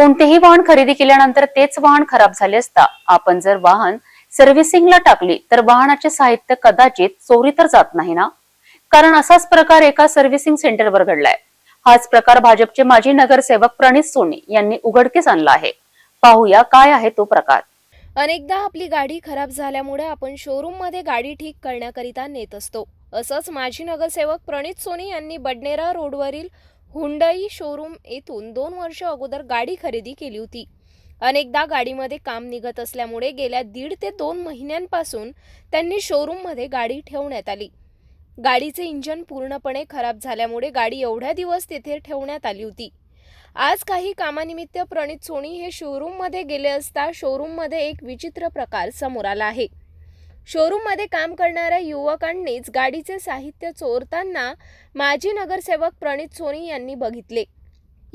कोणतेही वाहन खरेदी केल्यानंतर तेच वाहन खराब झाले असता आपण जर वाहन सर्व्हिसिंगला टाकली तर वाहनाचे साहित्य कदाचित चोरी तर जात नाही ना? कारण असाच प्रकार एका सर्व्हिसिंग सेंटरवर घडलाय. हाच प्रकार भाजपचे माजी नगरसेवक प्रणित सोनी यांनी उघडकीस आणला आहे. पाहूया काय आहे तो प्रकार. अनेकदा आपली गाडी खराब झाल्यामुळे आपण शोरूममध्ये गाडी ठीक करण्याकरिता नेत असतो. असंच माजी नगरसेवक प्रणित सोनी यांनी बडनेरा रोडवरील हुंडई शोरूम येथून दोन वर्ष अगोदर गाडी खरेदी केली होती. अनेकदा गाडीमध्ये काम निघत असल्यामुळे गेल्या दीड ते दोन महिन्यांपासून त्यांनी शोरूममध्ये गाडी ठेवण्यात आली. गाडीचे इंजन पूर्णपणे खराब झाल्यामुळे गाडी एवढ्या दिवस तेथे ठेवण्यात आली होती. आज काही कामानिमित्त प्रणित सोनी हे शोरूममध्ये गेले असता शोरूममध्ये एक विचित्र प्रकार समोर आला आहे. शोरूममध्ये काम करणाऱ्या युवकांनीच गाडीचे साहित्य चोरताना माजी नगरसेवक प्रणित सोनी यांनी बघितले.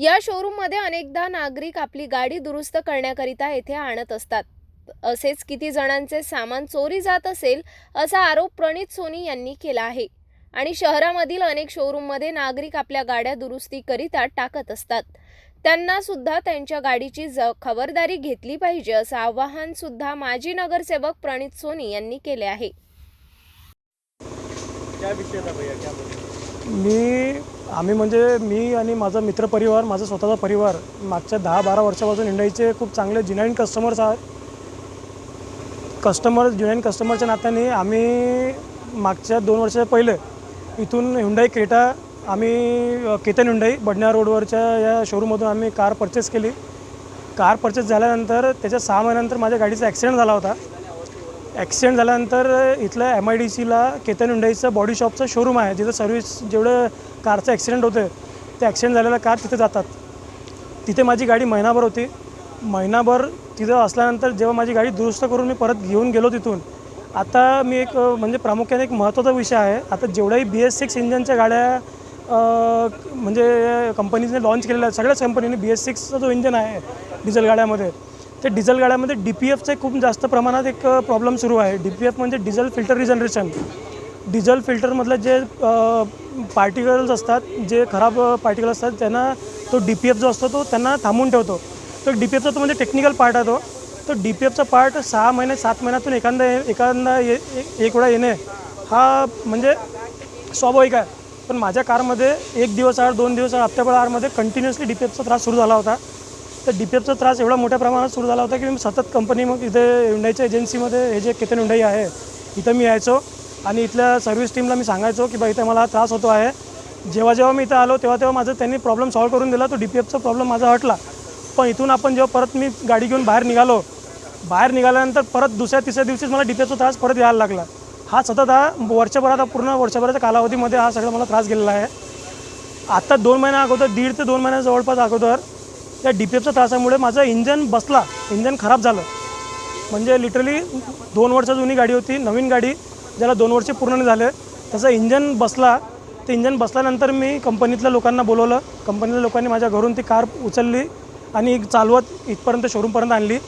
या शोरूममध्ये अनेकदा नागरिक आपली गाडी दुरुस्त करण्याकरिता येथे आणत असतात. असेच किती जणांचे सामान चोरी जात असेल असा आरोप प्रणित सोनी यांनी केला आहे. आणि शहरामधील अनेक शोरूममध्ये नागरिक आपल्या गाड्या दुरुस्तीकरिता टाकत असतात. त्यांना सुद्धा त्यांच्या गाडीची ज खबरदारी घेतली पाहिजे असं आवाहन सुद्धा माजी नगरसेवक प्रणित सोनी यांनी केले आहे. क्या विषय था भैया क्या बोलते मी आम्ही म्हणजे मी आणि माझा मित्रपरिवार माझा स्वतःचा परिवार मागच्या दहा बारा वर्षापासून हिंडाईचे खूप चांगले जुनाईन कस्टमर्स आहात. कस्टमर जुनाईन कस्टमरच्या नात्याने आम्ही मागच्या दोन वर्षा पहिले इथून हुंडाई क्रेटा आम्ही केतन हुंडाई बडण्या रोडवरच्या या शोरूममधून आम्ही कार परचेस केली. कार परचेस झाल्यानंतर त्याच्या सहा महिन्यानंतर माझ्या गाडीचा ॲक्सिडेंट झाला होता. ॲक्सिडेंट झाल्यानंतर इथल्या एम आय डी सीला केतन हुंडाईचं बॉडी शॉपचं शोरूम आहे. जिथं सर्व्हिस जेवढं कारचं ॲक्सिडेंट होतं ते ॲक्सिडेंट झालेल्या कार तिथे जातात. तिथे माझी गाडी महिनाभर होती. महिनाभर तिथं असल्यानंतर जेव्हा माझी गाडी दुरुस्त करून मी परत घेऊन गेलो तिथून आता मी एक म्हणजे प्रामुख्याने एक महत्त्वाचा विषय आहे. आता जेवढ्याही बी एस सिक्स इंजनच्या गाड्या म्हणजे कंपनीने लॉन्च केलेलं आहे सगळ्याच कंपनीने बी एस सिक्सचा जो इंजन आहे डिझेल गाड्यामध्ये ते डिझेल गाड्यामध्ये डी पी एफचे खूप जास्त प्रमाणात एक प्रॉब्लेम सुरू आहे. डी पी एफ म्हणजे डिझेल फिल्टर रिजनरेशन डिझेल फिल्टरमधलं जे पार्टिकल्स असतात जे खराब पार्टिकल असतात त्यांना तो डी पी एफ जो असतो तो त्यांना थांबून ठेवतो. तर डी पी एफचा तो म्हणजे टेक्निकल पार्ट आहे तो. तर डी पी एफचा पार्ट सहा महिने सात महिन्यातून एखादा एखादा ये एक वेळा येणे हा म्हणजे स्वाभाविक आहे. पण माझ्या कारमध्ये एक दिवस आड दोन दिवस आड हप्त्याभर आडमध्ये कंटिन्युअसली डी पी एफचा त्रास सुरू झाला होता. तर डी पी एफचा त्रास एवढा मोठ्या प्रमाणात सुरू झाला होता की मी सतत कंपनी मग इथे हुंडाईच्या एजन्सीमध्ये हे जे केतन हुंडाई आहे इथं मी यायचो. आणि इथल्या सर्व्हिस टीमला मी सांगायचो की बा इथे मला त्रास होतो आहे. जेव्हा जेव्हा मी इथं आलो तेव्हा तेव्हा माझं त्यांनी प्रॉब्लेम सॉल्व्ह करून दिला. तो डी पी एफचा प्रॉब्लेम माझा हटला. पण इथून आपण जेव्हा परत मी गाडी घेऊन बाहेर निघालो बाहेर निघाल्यानंतर परत दुसऱ्या तिसऱ्या दिवशीच मला डी पी एफचा त्रास परत यायला लागला. हा सतत हा वर्षभरात पूर्ण वर्षभराच्या कालावधीमध्ये हा सगळा मला त्रास गेलेला आहे. आत्ता दोन महिन्या अगोदर दीड ते दोन महिन्या जवळपास अगोदर त्या डी पी एफच्या त्रासामुळे माझं इंजन बसला. इंजन खराब झालं. म्हणजे लिटरली दोन वर्ष जुनी गाडी होती नवीन गाडी ज्याला दोन वर्ष पूर्ण नाही झाले. त्याचं इंजन बसला. ते इंजन बसल्यानंतर मी कंपनीतल्या लोकांना बोलवलं. कंपनीतल्या लोकांनी माझ्या घरून ती कार उचलली आणि चालवत इथपर्यंत शोरूमपर्यंत आणली.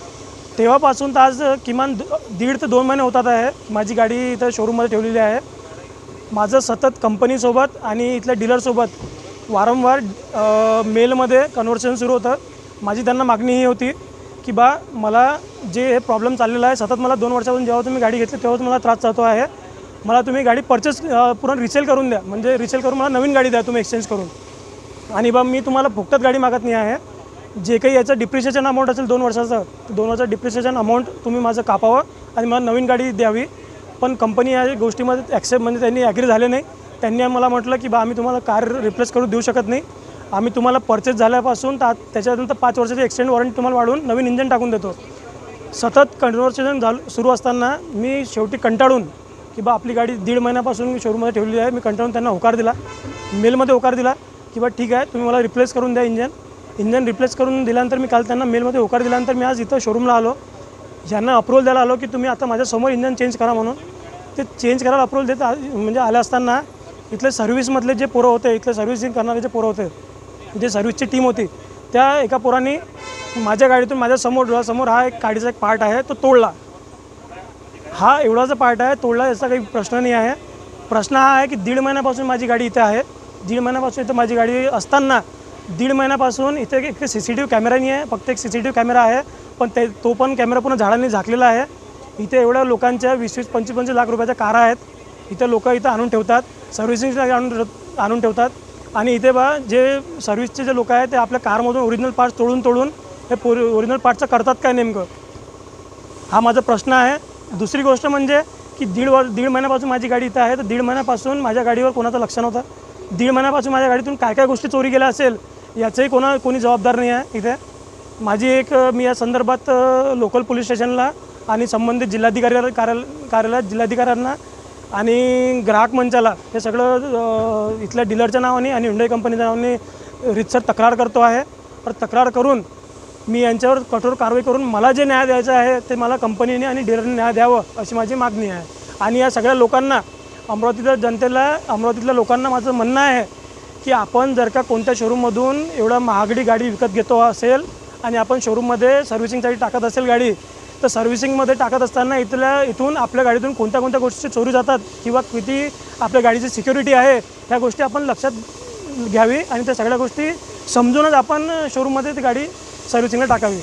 तेव्हापासून तर आज किमान दीड ते दोन महिने होतात आहे. माझी गाडी इथं शोरूममध्ये ठेवलेली आहे. माझं सतत कंपनीसोबत आणि इथल्या डीलरसोबत वारंवार मेलमध्ये कन्व्हर्सेशन सुरू होतं. माझी त्यांना मागणी ही होती की बा मला जे हे प्रॉब्लेम चाललेला आहे सतत मला दोन वर्षापासून जेव्हा तुम्ही गाडी घेतली तेव्हा मला त्रास चालतो आहे. मला तुम्ही गाडी परचेस पूर्ण रिसेल करून द्या. म्हणजे रिसेल करून मला नवीन गाडी द्या तुम्ही एक्सचेंज करून. आणि बा मी तुम्हाला फुकटात गाडी मागत नाही आहे. जे काही याचं डिप्रिशिएशन अमाऊंट असेल दोन वर्षाचं दोन वर्षाचं डिप्रिशिएशन अमाऊंट तुम्ही माझं कापावं आणि मला नवीन गाडी द्यावी. पण कंपनी या गोष्टीमध्ये ॲक्सेप्ट म्हणजे त्यांनी ॲग्री झाले नाही. त्यांनी मला म्हटलं की बा आम्ही तुम्हाला कार रिप्लेस करून देऊ शकत नाही. आम्ही तुम्हाला परचेस झाल्यापासून ता त्याच्यानंतर पाच वर्षाची एक्सटेंड वॉरंटी तुम्हाला वाढवून नवीन इंजन टाकून देतो. सतत कन्व्हर्सेशन झालं सुरू असताना मी शेवटी कंटाळून की बा आपली गाडी दीड महिन्यापासून मी शोरूममध्ये ठेवलेली आहे. मी कंटाळून त्यांना होकार दिला. मेलमध्ये होकार दिला की बा ठीक आहे तुम्ही मला रिप्लेस करून द्या इंजन इंजन रिप्लेस करून दिल्यानंतर मी काल त्यांना मेलमध्ये होकार दिल्यानंतर मी आज इथं शोरूमला आलो. यांना अप्रूव्हल द्यायला आलो की तुम्ही आता माझ्यासमोर इंजन चेंज करा म्हणून. ते चेंज करायला अप्रूव्हल देत आ- म्हणजे आले असताना इथले सर्व्हिसमधले जे पोरं होते इथले सर्व्हिसिंग करणारे जे पोरं होते जे सर्व्हिसची टीम होती त्या एका पोरांनी माझ्या गाडीतून माझ्यासमोर डोळ्यासमोर हा एक गाडीचा एक पार्ट आहे तो तोडला. हा एवढाचा पार्ट आहे तोडला याचा काही प्रश्न नाही आहे. प्रश्न हा आहे की दीड महिन्यापासून माझी गाडी इथे आहे. दीड महिन्यापासून इथं माझी गाडी असताना दीड महिन्यापासून इथे एक C C T V camera नाही आहे फक्त एक C C T V camera आहे पण ते तो पण कॅमेरा पूर्ण झाडांनी झाकलेला आहे. इथे एवढ्या लोकांच्या वीस वीस पंचवीस पंचवीस लाख रुपयाच्या कारा आहेत. इथे लोक इथं आणून ठेवतात सर्व्हिसिंगसाठी आणून आणून ठेवतात. आणि इथे बा जे सर्व्हिसचे जे लोक आहेत ते आपल्या कारमधून ओरिजिनल पार्ट्स तोडून तोडून हे पो ओरिजिनल पार्टचं करतात काय नेमकं? हा माझा प्रश्न आहे. दुसरी गोष्ट म्हणजे की दीड वर दीड महिन्यापासून माझी गाडी इथं आहे तर दीड महिन्यापासून माझ्या गाडीवर कोणाचं लक्ष नव्हतं. दीड महिन्यापासून माझ्या गाडीतून काय काय गोष्टी चोरी गेल्या असेल याचंही कोणा कोणी जबाबदार नाही आहे इथे. माझी एक मी या संदर्भात लोकल पोलीस स्टेशनला आणि संबंधित जिल्हाधिकारी कार्याल कार्यालयात जिल्हाधिकाऱ्यांना आणि ग्राहक मंचाला हे सगळं इथल्या डीलरच्या नावाने आणि हुंडाई कंपनीच्या नावाने रितसर तक्रार करतो आहे. तर तक्रार करून मी यांच्यावर कठोर कारवाई करून मला जे न्याय द्यायचं आहे ते मला कंपनीने आणि डीलरने न्याय द्यावं अशी माझी मागणी आहे. आणि या सगळ्या लोकांना अमरावतीच्या जनतेला अमरावतीतल्या लोकांना माझं म्हणणं आहे की आपण जर का कोणत्या शोरूममधून एवढा महागडी गाडी विकत घेतो असेल आणि आपण शोरूममध्ये सर्व्हिसिंगसाठी टाकत असेल गाडी तर सर्व्हिसिंगमध्ये टाकत असताना इथल्या इथून आपल्या गाडीतून कोणत्या कोणत्या गोष्टी चोरी जातात किंवा किती आपल्या गाडीची सिक्युरिटी आहे ह्या गोष्टी आपण लक्षात घ्यावी आणि त्या सगळ्या गोष्टी समजूनच आपण शोरूममध्ये ती गाडी सर्व्हिसिंगला टाकावी.